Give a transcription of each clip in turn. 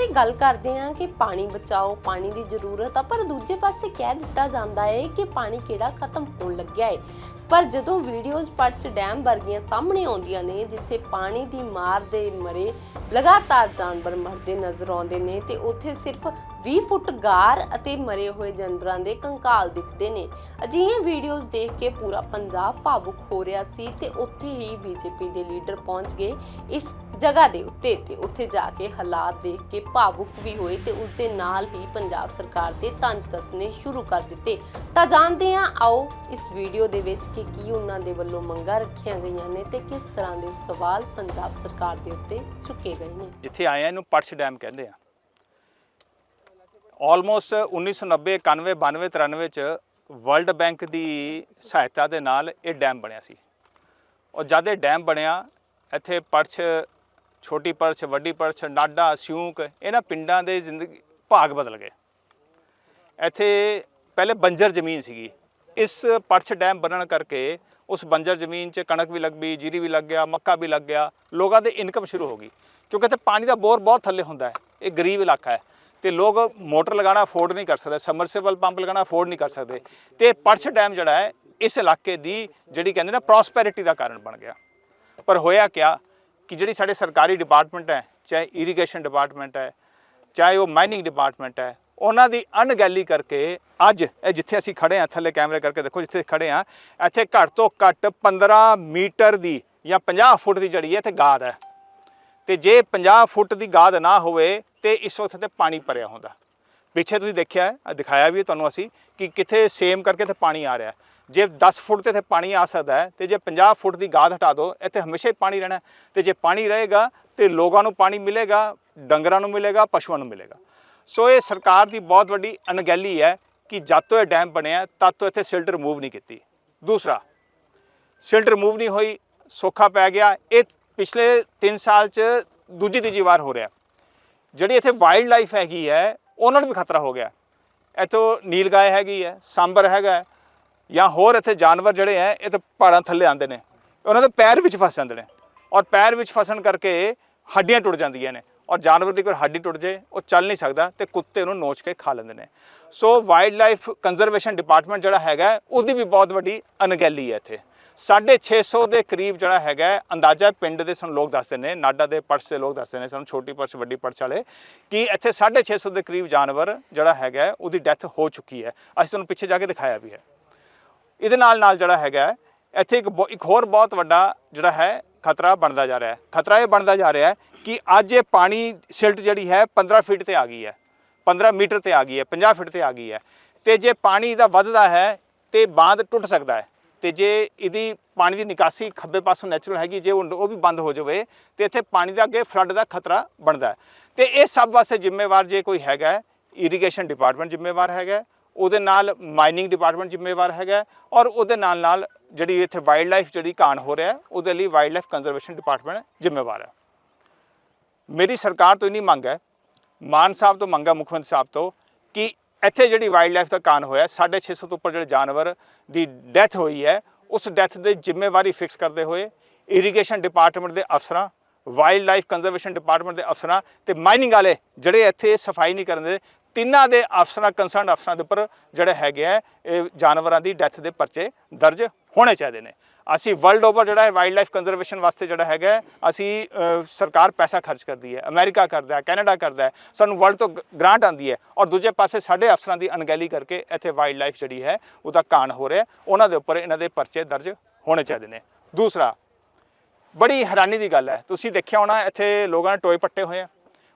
ਵਾਰੀ ਗੱਲ ਕਰਦੇ ਹਾਂ ਕਿ ਪਾਣੀ ਬਚਾਓ, ਪਾਣੀ ਦੀ ਜ਼ਰੂਰਤ ਆ, ਪਰ ਦੂਜੇ ਪਾਸੇ ਕਹਿ ਦਿੱਤਾ ਜਾਂਦਾ ਹੈ ਕਿ ਪਾਣੀ ਕਿਹੜਾ ਖਤਮ ਹੋਣ ਲੱਗਿਆ ਹੈ ਪਰ ਜਦੋਂ ਵੀਡੀਓਜ਼ ਪੜਚ ਡੈਮ ਵਰਗੀਆਂ ਸਾਹਮਣੇ ਆਉਂਦੀਆਂ ਨੇ, ਜਿੱਥੇ ਪਾਣੀ ਦੀ ਮਾਰ ਦੇ ਮਰੇ ਲਗਾਤਾਰ ਜਾਨਵਰ ਮਰਦੇ ਨਜ਼ਰ ਆਉਂਦੇ ਨੇ, ਤੇ ਉੱਥੇ ਸਿਰਫ 20 ਫੁੱਟ ਗਾਰ ਅਤੇ ਮਰੇ ਹੋਏ ਜਾਨਵਰਾਂ ਦੇ ਕੰਕਾਲ ਦਿਖਦੇ ਨੇ। ਅਜਿਹੀਆਂ ਵੀਡੀਓਜ਼ ਦੇਖ ਕੇ ਪੂਰਾ ਪੰਜਾਬ ਭਾਵੁਕ ਹੋ ਰਿਹਾ ਸੀ ਤੇ ਉੱਥੇ ਹੀ ਬੀਜੇਪੀ ਦੇ ਲੀਡਰ ਪਹੁੰਚ ਗਏ। ਇਸ ਜਗ੍ਹਾ ਦੇ ਉੱਤੇ ਤੇ ਉੱਥੇ ਜਾ ਕੇ ਹਾਲਾਤ ਦੇਖ ਕੇ ਭਾਵੁਕ ਵੀ ਹੋਏ ਤੇ ਉਸ ਦੇ ਨਾਲ ਹੀ ਪੰਜਾਬ ਸਰਕਾਰ ਦੇ ਤੰਜ ਕੱਸਣੇ ਸ਼ੁਰੂ ਕਰ ਦਿੱਤੇ। ਤਾਂ ਜਾਣਦੇ ਹਾਂ, ਆਓ ਇਸ ਵੀਡੀਓ ਦੇ ਵਿੱਚ ਕਿ ਕੀ ਉਹਨਾਂ ਦੇ ਵੱਲੋਂ ਮੰਗਾਂ ਰੱਖੀਆਂ ਗਈਆਂ ਨੇ ਤੇ ਕਿਸ ਤਰ੍ਹਾਂ ਦੇ ਸਵਾਲ ਪੰਜਾਬ ਸਰਕਾਰ ਦੇ ਉੱਤੇ ਚੁੱਕੇ ਗਏ ਨੇ। ਜਿੱਥੇ ਆਏ ਆ, ਇਹਨੂੰ ਪਟਸ ਡੈਮ ਕਹਿੰਦੇ ਆ। ਆਲਮੋਸਟ 1990 91 92 93 ਚ ਵਰਲਡ ਬੈਂਕ ਦੀ ਸਹਾਇਤਾ ਦੇ ਨਾਲ ਇਹ ਡੈਮ ਬਣਿਆ ਸੀ। ਔਰ ਜਦ ਇਹ ਡੈਮ ਬਣਿਆ, ਇੱਥੇ ਪਰਛ ਛੋਟੀ ਪਰਛ, ਵੱਡੀ ਪਰਛ, ਨਾਡਾ, ਸਿਉਂਕ, ਇਹਨਾਂ ਪਿੰਡਾਂ ਦੇ ਜ਼ਿੰਦਗੀ, ਭਾਗ ਬਦਲ ਗਏ। ਇੱਥੇ ਪਹਿਲੇ ਬੰਜਰ ਜ਼ਮੀਨ ਸੀਗੀ। ਇਸ ਪਰਛ ਡੈਮ ਬਣਨ ਕਰਕੇ ਉਸ ਬੰਜਰ ਜ਼ਮੀਨ 'ਚ ਕਣਕ ਵੀ ਲੱਗ ਪਈ, ਜੀਰੀ ਵੀ ਲੱਗ ਗਿਆ, ਮੱਕਾ ਵੀ ਲੱਗ ਗਿਆ, ਲੋਕਾਂ ਦੇ ਇਨਕਮ ਸ਼ੁਰੂ ਹੋ ਗਈ। ਕਿਉਂਕਿ ਇੱਥੇ ਪਾਣੀ ਦਾ ਬੋਰ ਬਹੁਤ ਥੱਲੇ ਹੁੰਦਾ ਹੈ, ਇਹ ਗਰੀਬ ਇਲਾਕਾ ਹੈ। ਤੇ ਲੋਕ ਮੋਟਰ ਲਗਾਉਣਾ ਅਫੋਰਡ ਨਹੀਂ ਕਰ ਸਕਦੇ ਸਮਰਸੀਬਲ ਪੰਪ ਲਗਾਉਣਾ ਅਫੋਰਡ ਨਹੀਂ ਕਰ ਸਕਦੇ। ਤੇ ਪਰਛ ਡੈਮ ਜਿਹੜਾ ਹੈ, ਇਸ ਇਲਾਕੇ ਦੀ ਜਿਹੜੀ ਕਹਿੰਦੇ ਨਾ ਪ੍ਰੋਸਪੈਰਿਟੀ ਦਾ ਕਾਰਨ ਬਣ ਗਿਆ। ਪਰ ਹੋਇਆ ਕਿਆ ਕਿ ਜਿਹੜੀ ਸਾਡੇ ਸਰਕਾਰੀ ਡਿਪਾਰਟਮੈਂਟ ਹੈ, ਚਾਹੇ ਇਰੀਗੇਸ਼ਨ ਡਿਪਾਰਟਮੈਂਟ ਹੈ, ਚਾਹੇ ਉਹ ਮਾਈਨਿੰਗ ਡਿਪਾਰਟਮੈਂਟ ਹੈ, ਉਹਨਾਂ ਦੀ ਅਣਗਹਿਲੀ ਕਰਕੇ ਅੱਜ ਇਹ ਜਿੱਥੇ ਅਸੀਂ ਖੜੇ ਆ ਥੱਲੇ ਕੈਮਰੇ ਕਰਕੇ ਦੇਖੋ ਜਿੱਥੇ ਖੜੇ ਆ ਇੱਥੇ ਘੱਟ ਤੋਂ ਘੱਟ 15 ਮੀਟਰ ਦੀ ਜਾਂ 50 ਫੁੱਟ ਦੀ ਜਿਹੜੀ ਹੈ ਇੱਥੇ ਗਾਦ ਹੈ। ਤੇ ਜੇ 50 ਫੁੱਟ ਦੀ ਗਾਦ ਨਾ ਹੋਵੇ ਤੇ ਇਸ ਵਕਤ ਤੇ ਪਾਣੀ ਭਰਿਆ ਹੁੰਦਾ। ਪਿੱਛੇ ਤੁਸੀਂ ਦੇਖਿਆ ਦਿਖਾਇਆ ਵੀ ਤੁਹਾਨੂੰ ਅਸੀਂ ਕਿ ਕਿੱਥੇ ਸੇਮ ਕਰਕੇ ਤੇ ਪਾਣੀ ਆ ਰਿਹਾ ਜੇ 10 ਫੁੱਟ ਤੇ ਇੱਥੇ ਪਾਣੀ ਆ ਸਕਦਾ ਹੈ, ਤੇ ਜੇ 50 ਫੁੱਟ ਦੀ ਗਾਦ ਹਟਾ ਦਿਓ, ਇੱਥੇ ਹਮੇਸ਼ਾ ਹੀ ਪਾਣੀ ਰਹਿਣਾ ਹੈ। ਤੇ ਜੇ ਪਾਣੀ ਰਹੇਗਾ, ਤੇ ਲੋਕਾਂ ਨੂੰ ਪਾਣੀ ਮਿਲੇਗਾ, ਡੰਗਰਾਂ ਨੂੰ ਮਿਲੇਗਾ, ਪਸ਼ੂਆਂ ਨੂੰ ਮਿਲੇਗਾ। ਸੋ ਇਹ ਸਰਕਾਰ ਦੀ ਬਹੁਤ ਵੱਡੀ ਅਣਗਹਿਲੀ ਹੈ ਕਿ ਜਦ ਤੋਂ ਇਹ ਡੈਮ ਬਣਿਆ, ਤਦ ਤੋਂ ਇੱਥੇ ਸਿਲਟ ਰਿਮੂਵ ਨਹੀਂ ਕੀਤੀ। ਦੂਸਰਾ ਸਿਲਟ ਰਿਮੂਵ ਨਹੀਂ ਹੋਈ, ਸੋਖਾ ਪੈ ਗਿਆ। ਇਹ ਪਿਛਲੇ 3 ਸਾਲ ਚ ਦੂਜੀ ਤੀਜੀ ਵਾਰ ਹੋ ਰਿਹਾ ਜਿਹੜੀ ਇੱਥੇ ਵਾਈਲਡ ਲਾਈਫ ਹੈਗੀ ਹੈ, ਉਹਨਾਂ ਨੂੰ ਵੀ ਖਤਰਾ ਹੋ ਗਿਆ ਇੱਥੋਂ ਨੀਲਗਾਏ ਹੈਗੀ ਹੈ, ਸਾਂਬਰ ਹੈਗਾ ਜਾਂ ਹੋਰ ਇੱਥੇ ਜਾਨਵਰ ਜਿਹੜੇ ਹੈ ਇਹ ਤਾਂ ਪਹਾੜਾਂ ਥੱਲੇ ਆਉਂਦੇ ਨੇ। ਉਹਨਾਂ ਦੇ ਪੈਰ ਵਿੱਚ ਫਸ ਜਾਂਦੇ ਨੇ। ਔਰ ਪੈਰ ਵਿੱਚ ਫਸਣ ਕਰਕੇ ਹੱਡੀਆਂ ਟੁੱਟ ਜਾਂਦੀਆਂ ਨੇ। ਔਰ ਜਾਨਵਰ ਦੀ ਕੋਈ ਹੱਡੀ ਟੁੱਟ ਜੇ, ਉਹ ਚੱਲ ਨਹੀਂ ਸਕਦਾ ਤੇ ਕੁੱਤੇ ਨੂੰ ਨੋਚ ਕੇ ਖਾ ਲੈਂਦੇ ਨੇ। So wildlife conservation department ਜਿਹੜਾ ਹੈਗਾ, ਉਹਦੀ ਵੀ ਬਹੁਤ ਵੱਡੀ ਅਣਗਹਿਲੀ ਹੈ ਇੱਥੇ। 650 ਦੇ ਕਰੀਬ ਜਿਹੜਾ ਹੈਗਾ, ਅੰਦਾਜ਼ਾ ਪਿੰਡ ਦੇ ਸਾਨੂੰ ਲੋਕ ਦੱਸਦੇ ਨੇ, ਨਾਡਾ ਦੇ ਪਰਸ ਦੇ ਲੋਕ ਦੱਸਦੇ ਨੇ, ਸਾਨੂੰ ਛੋਟੀ ਪਰਸ, ਵੱਡੀ ਪਰਸ ਵਾਲੇ, ਕਿ ਇੱਥੇ 650 ਦੇ ਕਰੀਬ ਜਾਨਵਰ ਜਿਹੜਾ ਹੈਗਾ, ਉਹਦੀ ਡੈਥ ਹੋ ਚੁੱਕੀ ਹੈ ਅਸੀਂ ਤੁਹਾਨੂੰ ਪਿੱਛੇ ਜਾ ਕੇ ਦਿਖਾਇਆ ਵੀ ਹੈ। ਇਹਦੇ ਨਾਲ ਨਾਲ ਜਿਹੜਾ ਹੈਗਾ, ਇੱਥੇ ਇੱਕ ਬਹੁ- ਇੱਕ ਹੋਰ ਬਹੁਤ ਵੱਡਾ ਜਿਹੜਾ ਹੈ, ਖਤਰਾ ਬਣਦਾ ਜਾ ਰਿਹਾ ਹੈ। ਖਤਰਾ ਇਹ ਬਣਦਾ ਜਾ ਰਿਹਾ ਹੈ ਕਿ ਅੱਜ ਇਹ ਪਾਣੀ ਸਿਲਟ ਜਿਹੜੀ ਹੈ 15 ਫੀਟ ਤੇ ਆ ਗਈ ਹੈ। 15 ਮੀਟਰ ਤੇ ਆ ਗਈ ਹੈ 50 ਫੀਟ ਤੇ ਆ ਗਈ ਹੈ। ਤੇ ਜੇ ਪਾਣੀ ਦਾ ਵੱਧਦਾ ਹੈ, ਤੇ ਬਾਂਧ ਟੁੱਟ ਸਕਦਾ ਹੈ। ਤੇ ਜੇ ਇਹਦੀ ਪਾਣੀ ਦੀ ਨਿਕਾਸੀ ਖੱਬੇ ਪਾਸੋਂ ਨੈਚੁਰਲ ਹੈਗੀ, ਜੇ ਉਹ ਵੀ ਬੰਦ ਹੋ ਜਾਵੇ, ਤੇ ਇੱਥੇ ਪਾਣੀ ਦਾ ਅੱਗੇ ਫਲੱਡ ਦਾ ਖਤਰਾ ਬਣਦਾ ਹੈ। ਤੇ ਇਹ ਸਭ ਵਾਸਤੇ ਜ਼ਿੰਮੇਵਾਰ ਜੇ ਕੋਈ ਹੈਗਾ ਇਰੀਗੇਸ਼ਨ ਡਿਪਾਰਟਮੈਂਟ ਜ਼ਿੰਮੇਵਾਰ ਹੈਗਾ ਉਹਦੇ ਨਾਲ ਮਾਈਨਿੰਗ ਡਿਪਾਰਟਮੈਂਟ ਜ਼ਿੰਮੇਵਾਰ ਹੈਗਾ ਔਰ ਉਹਦੇ ਨਾਲ ਨਾਲ ਜਿਹੜੀ ਇੱਥੇ ਵਾਈਲਡ ਲਾਈਫ ਜਿਹੜੀ ਕਾਣ ਹੋ ਰਿਹਾ ਉਹਦੇ ਲਈ ਵਾਈਲਡ ਲਾਈਫ ਕੰਜ਼ਰਵੇਸ਼ਨ ਡਿਪਾਰਟਮੈਂਟ ਜ਼ਿੰਮੇਵਾਰ ਹੈ। ਮੇਰੀ ਸਰਕਾਰ ਤੋਂ ਇੰਨੀ ਮੰਗ ਹੈ, ਮਾਨ ਸਾਹਿਬ ਤੋਂ ਮੰਗਾ ਮੁੱਖ ਮੰਤਰੀ ਸਾਹਿਬ ਤੋਂ, ਕਿ ਇੱਥੇ ਜਿਹੜੀ ਵਾਈਲਡ ਲਾਈਫ ਦਾ ਕਾਣ ਹੋਇਆ 650 ਤੋਂ ਉੱਪਰ ਜਿਹੜੇ ਜਾਨਵਰ ਦੀ ਡੈਥ ਹੋਈ ਹੈ, ਉਸ ਡੈਥ ਦੇ ਜ਼ਿੰਮੇਵਾਰੀ ਫਿਕਸ ਕਰਦੇ ਹੋਏ ਇਰੀਗੇਸ਼ਨ ਡਿਪਾਰਟਮੈਂਟ ਦੇ ਅਫਸਰਾਂ ਵਾਈਲਡ ਲਾਈਫ ਕੰਜ਼ਰਵੇਸ਼ਨ ਡਿਪਾਰਟਮੈਂਟ ਦੇ ਅਫਸਰਾਂ ਤੇ ਮਾਈਨਿੰਗ ਵਾਲੇ ਜਿਹੜੇ ਇੱਥੇ ਸਫ਼ਾਈ ਨਹੀਂ ਕਰਨ ਦੇ ਤਿੰਨਾਂ ਦੇ ਅਫਸਰਾਂ ਕੰਸਰਨ ਅਫਸਰਾਂ ਦੇ ਉੱਪਰ ਜਿਹੜੇ ਹੈਗੇ ਆ, ਇਹ ਜਾਨਵਰਾਂ ਦੀ ਡੈਥ ਦੇ ਪਰਚੇ ਦਰਜ ਹੋਣੇ ਚਾਹੀਦੇ ਨੇ। ਅਸੀਂ ਵਰਲਡ ਓਵਰ ਜਿਹੜਾ ਹੈ ਵਾਈਲਡ ਲਾਈਫ ਕੰਜ਼ਰਵੇਸ਼ਨ ਵਾਸਤੇ ਜਿਹੜਾ ਹੈਗਾ ਅਸੀਂ ਸਰਕਾਰ ਪੈਸਾ ਖਰਚ ਕਰਦੀ ਹੈ, ਅਮਰੀਕਾ ਕਰਦਾ ਹੈ, ਕੈਨੇਡਾ ਕਰਦਾ ਹੈ, ਸਾਨੂੰ ਵਰਲਡ ਤੋਂ ਗ੍ਰਾਂਟ ਆਂਦੀ ਹੈ ਔਰ ਦੂਜੇ ਪਾਸੇ ਸਾਡੇ ਅਫਸਰਾਂ ਦੀ ਅਣਗਹਿਲੀ ਕਰਕੇ ਇੱਥੇ ਵਾਈਲਡ ਲਾਈਫ ਜਿਹੜੀ ਹੈ, ਉਹਦਾ ਕਾਣ ਹੋ ਰਿਹਾ ਉਹਨਾਂ ਦੇ ਉੱਪਰ ਇਹਨਾਂ ਦੇ ਪਰਚੇ ਦਰਜ ਹੋਣੇ ਚਾਹੀਦੇ ਨੇ। ਦੂਸਰਾ, ਬੜੀ ਹੈਰਾਨੀ ਦੀ ਗੱਲ ਹੈ। ਤੁਸੀਂ ਦੇਖਿਆ ਹੋਣਾ, ਇੱਥੇ ਲੋਕਾਂ ਨੇ ਟੋਏ ਪੱਟੇ ਹੋਏ ਆ।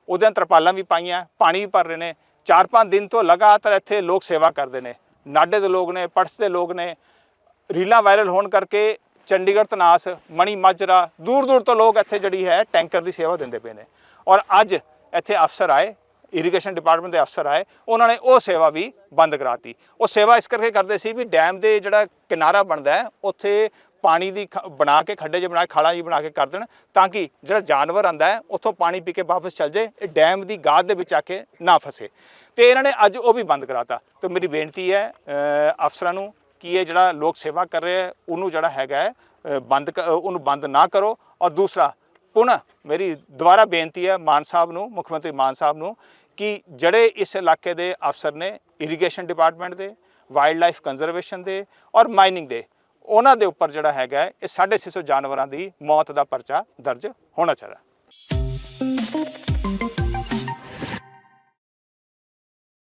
ਉਹਦੇ ਨਾਲ ਤਰਪਾਲਾਂ ਵੀ ਪਾਈਆਂ, ਪਾਣੀ ਵੀ ਭਰ ਰਹੇ ਨੇ। ਚਾਰ ਪੰਜ ਦਿਨ ਤੋਂ ਲਗਾਤਾਰ ਇੱਥੇ ਲੋਕ ਸੇਵਾ ਕਰਦੇ ਨੇ। ਨਾਡੇ ਦੇ ਲੋਕ ਨੇ ਪਟਸ ਦੇ ਲੋਕ ਨੇ। ਰੀਲਾਂ ਵਾਇਰਲ ਹੋਣ ਕਰਕੇ ਚੰਡੀਗੜ੍ਹ, ਤਨਾਸ, ਮਣੀ, ਮਾਜਰਾ ਦੂਰ ਦੂਰ ਤੋਂ ਲੋਕ ਇੱਥੇ ਜਿਹੜੀ ਹੈ ਟੈਂਕਰ ਦੀ ਸੇਵਾ ਦਿੰਦੇ ਪਏ ਨੇ। ਔਰ ਅੱਜ ਇੱਥੇ ਅਫਸਰ ਆਏ ਇਰੀਗੇਸ਼ਨ ਡਿਪਾਰਟਮੈਂਟ ਦੇ ਅਫਸਰ ਆਏ, ਉਹਨਾਂ ਨੇ ਉਹ ਸੇਵਾ ਵੀ ਬੰਦ ਕਰਾਤੀ। ਉਹ ਸੇਵਾ ਇਸ ਕਰਕੇ ਕਰਦੇ ਸੀ ਵੀ ਡੈਮ ਦੇ ਜਿਹੜਾ ਕਿਨਾਰਾ ਬਣਦਾ ਹੈ, ਉੱਥੇ ਪਾਣੀ ਦੀ ਬਣਾ ਕੇ, ਖੱਡੇ ਜਿਹਾ ਬਣਾ ਕੇ, ਖਾਲਾ ਜੀ ਬਣਾ ਕੇ ਕਰ ਦੇਣ ਤਾਂ ਕਿ ਜਿਹੜਾ ਜਾਨਵਰ ਆਂਦਾ ਹੈ, ਉੱਥੋਂ ਪਾਣੀ ਪੀ ਕੇ ਵਾਪਸ ਚੱਲ ਜਾਏ, ਇਹ ਡੈਮ ਦੀ ਗਾਦ ਦੇ ਵਿੱਚ ਆ ਕੇ ਨਾ ਫਸੇ। ਤੇ ਇਹਨਾਂ ਨੇ ਅੱਜ ਉਹ ਵੀ ਬੰਦ ਕਰਾਤਾ। ਤੇ ਮੇਰੀ ਬੇਨਤੀ ਹੈ ਅਫਸਰਾਂ ਨੂੰ ਕਿ ਇਹ ਜਿਹੜਾ ਲੋਕ ਸੇਵਾ ਕਰ ਰਿਹਾ ਉਹਨੂੰ ਜਿਹੜਾ ਹੈਗਾ ਹੈ ਬੰਦ ਉਹਨੂੰ ਬੰਦ ਨਾ ਕਰੋ। ਔਰ ਦੂਸਰਾ, ਪੁਨ, ਮੇਰੀ ਦੁਬਾਰਾ ਬੇਨਤੀ ਹੈ ਮਾਨ ਸਾਹਿਬ ਨੂੰ, ਮੁੱਖ ਮੰਤਰੀ ਮਾਨ ਸਾਹਿਬ ਨੂੰ, ਕਿ ਜਿਹੜੇ ਇਸ ਇਲਾਕੇ ਦੇ ਅਫਸਰ ਨੇ ਇਰੀਗੇਸ਼ਨ ਡਿਪਾਰਟਮੈਂਟ ਦੇ ਵਾਈਲਡ ਲਾਈਫ ਕੰਜ਼ਰਵੇਸ਼ਨ ਦੇ ਔਰ ਮਾਈਨਿੰਗ ਦੇ ਉਹਨਾਂ ਦੇ ਉੱਪਰ ਜਿਹੜਾ ਹੈਗਾ ਇਹ 650 ਜਾਨਵਰਾਂ ਦੀ ਮੌਤ ਦਾ ਪਰਚਾ ਦਰਜ ਹੋਣਾ ਚਾਹੀਦਾ।